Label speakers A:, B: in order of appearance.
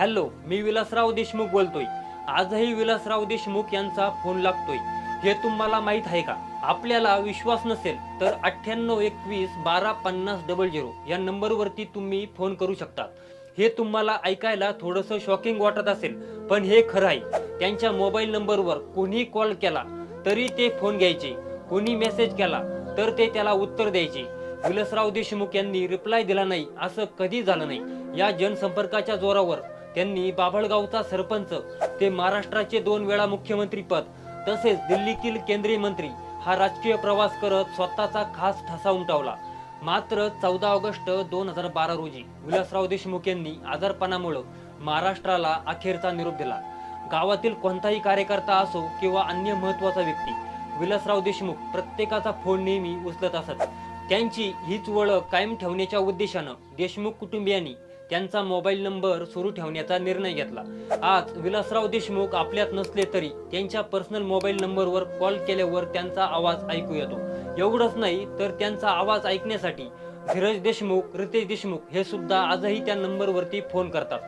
A: Hello मी विलासराव देशमुख बोलतोय. आजही विलासराव देशमुख यांचा फोन लागतोय. हे तुम्हाला माहीत आहे का? आपल्याला विश्वास नसेल तर अठ्ठ्याण्णव एकवीस बारा पन्नास डबल झिरो या नंबरवरती तुम्ही फोन करू शकता. हे तुम्हाला ऐकायला थोडंसं शॉकिंग वाटत असेल पण हे खरं आहे. त्यांच्या मोबाईल नंबरवर कोणी कॉल केला तरी ते फोन घ्यायचे. कोणी मेसेज केला तर ते त्याला उत्तर द्यायचे. विलासराव देशमुख यांनी रिप्लाय दिला नाही असं कधी झालं नाही. या जनसंपर्काच्या जोरावर त्यांनी बाभळगावचा सरपंच ते महाराष्ट्राचे दोन वेळा मुख्यमंत्री पद तसेच दिल्लीतील केंद्रीय मंत्री हा राजकीय प्रवास करत स्वतःचा खास ठसा उमटवला. मात्र चौदा ऑगस्ट दोन हजार बारा रोजी विलासराव देशमुख यांनी आजारपणामुळं महाराष्ट्राला अखेरचा निरोप दिला. गावातील कोणताही कार्यकर्ता असो किंवा अन्य महत्त्वाचा व्यक्ती विलासराव देशमुख प्रत्येकाचा फोन नेहमी उचलत असत. त्यांची हीच ओळख कायम ठेवण्याच्या उद्देशानं देशमुख कुटुंबियांनी त्यांचा मोबाईल नंबर सुरू ठेवण्याचा निर्णय घेतला. आज विलासराव देशमुख आपल्यात नसले तरी त्यांच्या पर्सनल मोबाईल नंबरवर कॉल केल्यावर त्यांचा आवाज ऐकू येतो. एवढंच नाही तर त्यांचा आवाज ऐकण्यासाठी धीरज देशमुख रितेश देशमुख हे सुद्धा आजही त्या नंबरवरती फोन करतात.